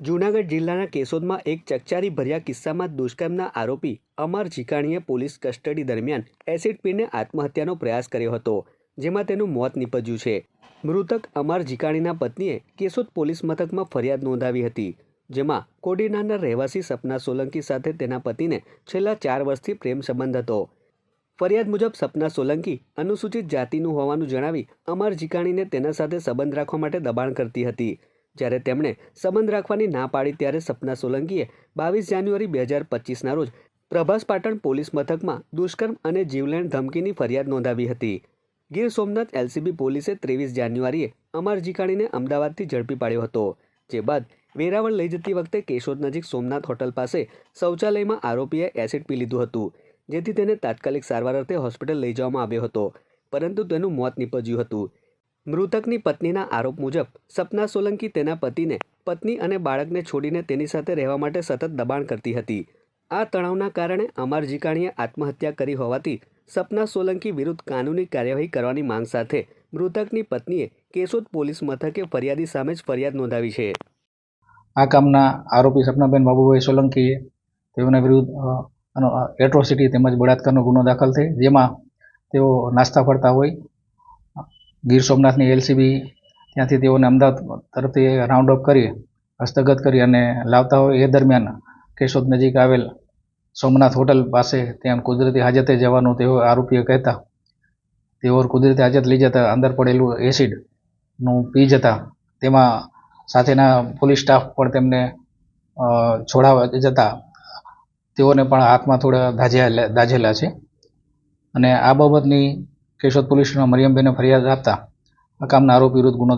જૂનાગઢ જિલ્લાના કેશોદમાં એક ચકચારી ભર્યા કિસ્સામાં દુષ્કર્મના આરોપી અમર જીકાણીએ પોલીસ કસ્ટડી દરમિયાન એસિડ પીને આત્મહત્યાનો પ્રયાસ કર્યો હતો, જેમાં તેનું મોત નીપજ્યું છે. મૃતક અમર જીકાણીના પત્નીએ કેશોદ પોલીસ મથકમાં ફરિયાદ નોંધાવી હતી, જેમાં કોડીનારના રહેવાસી સપના સોલંકી સાથે તેના પતિને છેલ્લા ચાર વર્ષથી પ્રેમ સંબંધ હતો. ફરિયાદ મુજબ સપના સોલંકી અનુસૂચિત જાતિનું હોવાનું જણાવી અમર જીકાણીને તેના સાથે સંબંધ રાખવા માટે દબાણ કરતી હતી. જ્યારે તેમણે સંબંધ રાખવાની ના પાડી ત્યારે સપના સોલંકીએ બાવીસ જાન્યુઆરી બે હજાર પચીસના રોજ પ્રભાસ પાટણ પોલીસ મથકમાં દુષ્કર્મ અને જીવલેણ ધમકીની ફરિયાદ નોંધાવી હતી. ગીર સોમનાથ એલસીબી પોલીસે ત્રેવીસ જાન્યુઆરીએ અમર જીકાણીને અમદાવાદથી ઝડપી પાડ્યો હતો, જે બાદ વેરાવળ લઈ જતી વખતે કેશોદ નજીક સોમનાથ હોટલ પાસે શૌચાલયમાં આરોપીએ એસિડ પી લીધું હતું, જેથી તેને તાત્કાલિક સારવાર અર્થે હોસ્પિટલ લઈ જવામાં આવ્યો હતો, પરંતુ તેનું મોત નીપજ્યું હતું. મૃતકની પત્નીના આરોપ મુજબ, સપના સોલંકી તેના પતિને, પત્ની અને બાળકને છોડીને તેની સાથે રહેવા માટે સતત દબાણ કરતી હતી. આ તણાવના કારણે અમાર જીકાણીએ આત્મહત્યા કરી હોવાથી, સપના સોલંકી વિરુદ્ધ કાનૂની કાર્યવાહી કરવાની માંગ સાથે, મૃતકની પત્નીએ કેશોદ પોલીસ મથકે ફરિયાદી સામે જ ફરિયાદ નોંધાવી છે. આ કામના આરોપી સપનાબેન બાબુભાઈ સોલંકીએ તેઓના વિરુદ્ધ એટ્રોસિટી તેમજ બળાત્કારનો ગુનો દાખલ થઈ, જેમાં તેઓ નાસ્તા ફરતા હોય ગીર સોમનાથની એલસીબી ત્યાંથી તેઓને અમદાવાદ તરફથી રાઉન્ડ અપ કરી, હસ્તગત કરી અને લાવતા હોય. એ દરમિયાન કેશોદ નજીક આવેલ સોમનાથ હોટલ પાસે ત્યાં કુદરતી હાજતે જવાનું તેઓ આરોપીઓ કહેતા. તેઓ કુદરતી હાજત લઈ જતા અંદર પડેલું એસિડનું પી જતા તેમાં સાથેના પોલીસ સ્ટાફ પણ તેમને છોડાવવા જતા. તેઓને પણ હાથમાં થોડા દાઝ્યા દાઝેલા છે. અને આ બાબતની કેશોદ પોલીસ સ્ટેશનમાં મરિયમબેને ફરિયાદ આપતા આ કામના આરોપી વિરુદ્ધ ગુનો